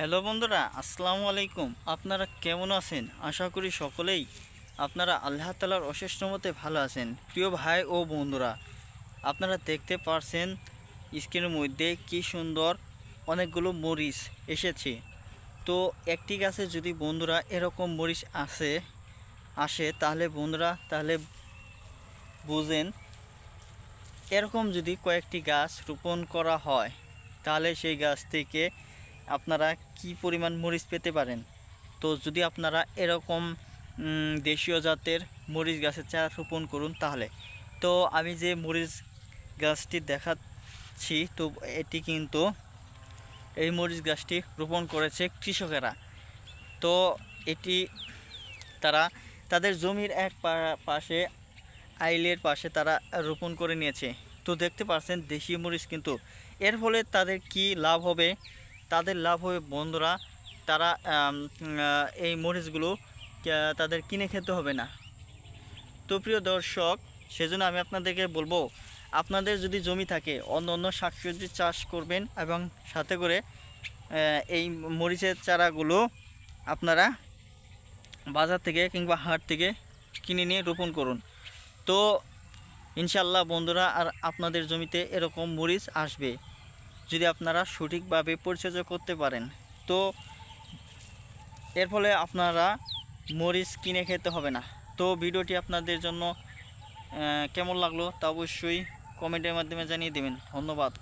Hello বন্ধুরা, আসসালামু আলাইকুম। আপনারা কেমন আছেন? আশা করি সকলেই আপনারা আল্লাহ তালার অশেষ মতে ভালো আছেন। প্রিয় ভাই ও বন্ধুরা, আপনারা দেখতে পারছেন স্ক্রিনের মধ্যে কি সুন্দর অনেকগুলো মরিচ এসেছে। তো একটি গাছে যদি বন্ধুরা এরকম মরিচ আসে আসে, তাহলে বন্ধুরা, তাহলে বুঝেন, এরকম যদি কয়েকটি গাছ রোপণ করা হয়, তাহলে সেই গাছ থেকে আপনারা কি পরিমাণ মরিচ পেতে পারেন? তো যদি আপনারা এরকম দেশীয় জাতের মরিচ গাছের চারা রোপণ করুন তাহলে। তো আমি যে মরিচ গাছটি দেখাচ্ছি, তো এটি কিন্তু এই মরিচ গাছটি রোপণ করেছে কৃষকেরা। তো এটি তারা তাদের জমির এক পাশে, আইলের পাশে তারা রোপণ করে নিয়েছে। তো দেখতে পাচ্ছেন দেশীয় মরিচ কিন্তু। এর ফলে তাদের কি লাভ হবে? তাদের লাভ হবে বন্ধুরা। তারা এই মরিচগুলো তাদের কিনে খেতে হবে না। তো প্রিয় দর্শক, সেজন্য আমি আপনাদেরকে বলব, আপনাদের যদি জমি থাকে, অন্য অন্য শাকসবজি চাষ করবেন এবং সাথে করে এই মরিচের চারাগুলো আপনারা বাজার থেকে কিংবা হাট থেকে কিনে নিয়ে রোপণ করুন। তো ইনশাল্লাহ বন্ধুরা, আর আপনাদের জমিতে এরকম মরিচ আসবে। যদি আপনারা সঠিকভাবে পরিচর্যা করতে পারেন, তো এর ফলে আপনারা মরিচ কিনে খেতে হবে না। তো ভিডিওটি আপনাদের জন্য কেমন লাগল তা অবশ্যই কমেন্টের মাধ্যমে জানিয়ে দেবেন। ধন্যবাদ।